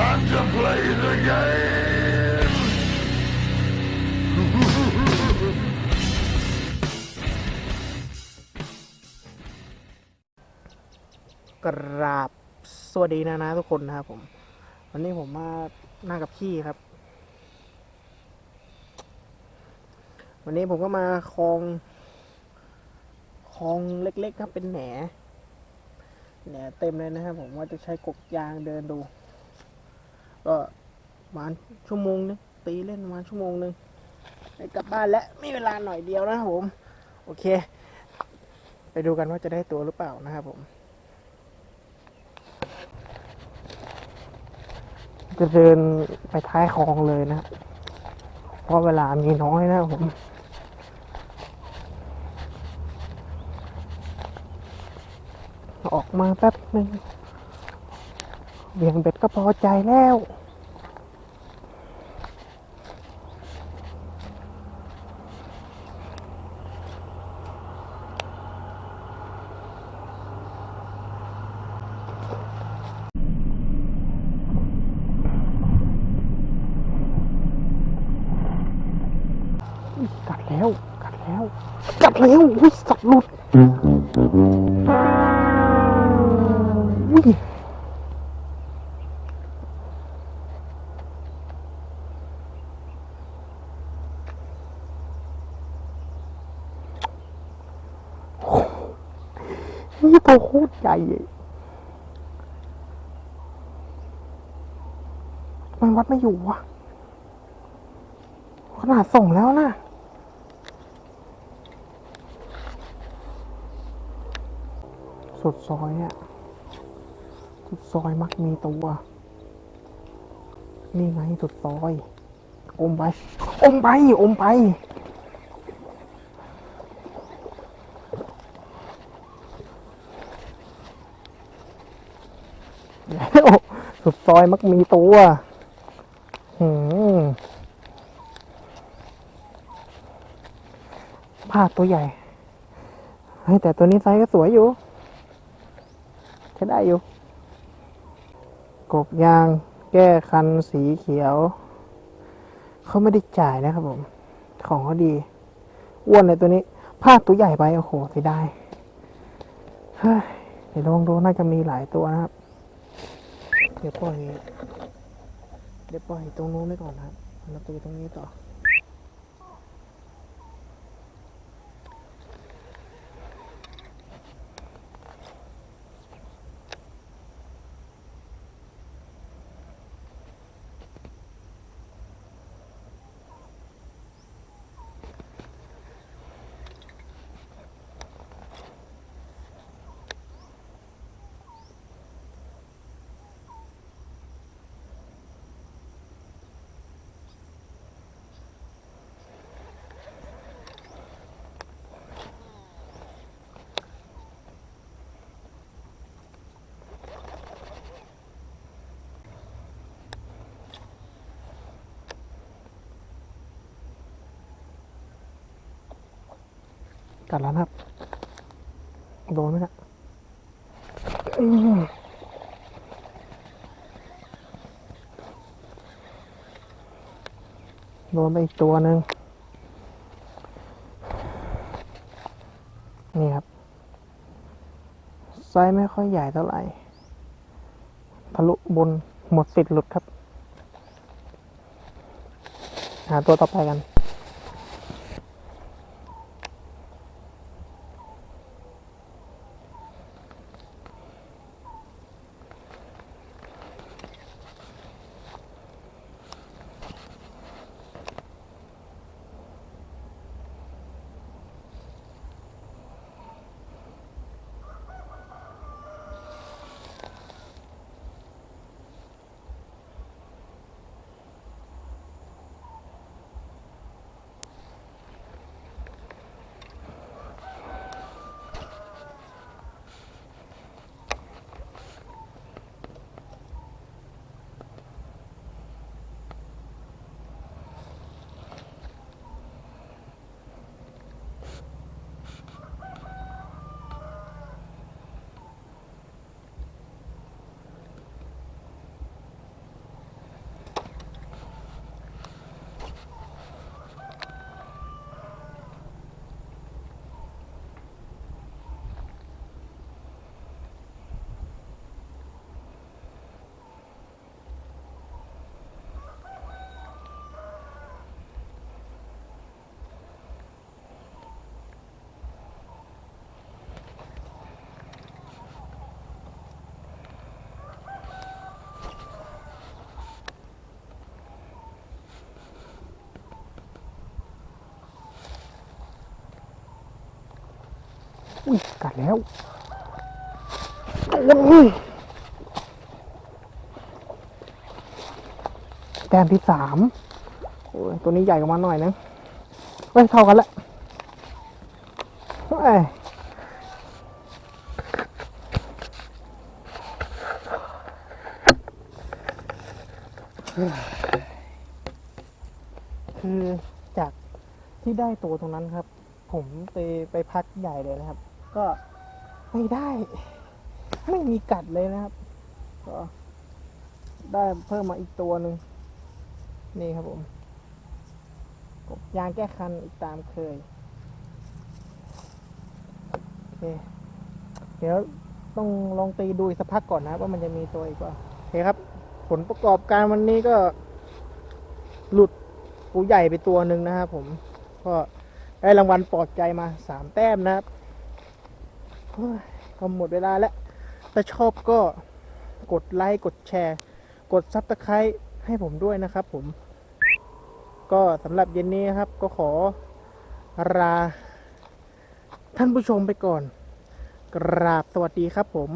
Time to play the game! กราบ สวัสดีนะนะทุกคนนะครับผม วันนี้ผมมานั่งกับพี่ครับ วันนี้ผมก็มาคลอง คลองเล็กๆครับเป็นแหน แหนเต็มเลยนะครับผมว่าจะใช้กกยางเดินดู ก็ประมาณชั่วโมงนึงตีเล่นประมาณชั่วโมงนึงได้กลับบ้านแล้วมีเวลาหน่อยเดียวนะครับผม โอเค ไปดูกันว่าจะได้ตัวหรือเปล่านะครับผมจะเดินไปท้ายคลองเลยนะ เพราะเวลามีน้อยนะผม ออกมาแป๊บหนึ่ง เบี่ยงเบ็ดก็พอใจแล้ว กัดแล้ว กัดแล้ว กัดแล้วอุ้ยสัตว์หลุดอุ้ยโอ้โนี่ตัวโคตรใหญ่มันวัดไม่อยู่วะขนาดส่งแล้วนะสุดซอยอะสุดซอยมักมีตัว นี่ไงสุดซอย อมไป อมไป อมไป แล้วสุดซอยมักมีตัวหืมผ้าตัวใหญ่เฮ้ยแต่ตัวนี้ไซส์ก็สวยอยู่ใช้ได้อยู่ กบยางแก้คันสีเขียว เขาไม่ได้จ่ายนะครับผม ของเขาดี อ้วนเลยตัวนี้ผ้าตัวใหญ่ไป โอ้โหเสียดายเฮ้ยเดี๋ยวลองดูน่าจะมีหลายตัวนะครับ เดี๋ยวปล่อยเดี๋ยวปล่อยตรงนู้นไว้ก่อนนะครับแล้วตัวตรงนี้ต่อัดแล้วนะครับ โดนไหมนะอื้อโดนไปอีกตัวหนึ่งนี่ครับ ไซส์ไม่ค่อยใหญ่เท่าไหร่ ทะลุบนหมดสิทธิ์หลุดครับ หาตัวต่อไปกัน อุ้ยกัดแล้วโอ้ยแต้มที่สามโอ้ยตัวนี้ใหญ่กว่ามันหน่อยนึงเฮ้ยเท่ากันละเฮ้ยคือจากที่ได้ตัวตรงนั้นครับ ผมไปไปพักใหญ่เลยนะครับ ก็ไม่ได้ ไม่มีกัดเลยนะครับ ก็ได้เพิ่มมาอีกตัวหนึ่งนี่ครับผมกบยางแก้คันอีกตามเคยโอเคเดี๋ยวต้องลองตีดูอีกสักพักก่อนนะครับว่ามันจะมีตัวอีกว่าโอเคครับ ผลประกอบการวันนี้ก็หลุดปูใหญ่ไปตัวหนึ่งนะครับผม ก็ได้รางวัลปลอบใจมาสามแต้มนะครับ ก็หมดเวลาแล้ว ถ้าชอบก็กดไลค์ กดแชร์ กดซับสไครต์ให้ผมด้วยนะครับผม ก็สำหรับเย็นนี้ครับ ก็ขอลาท่านผู้ชมไปก่อน กราบสวัสดีครับผม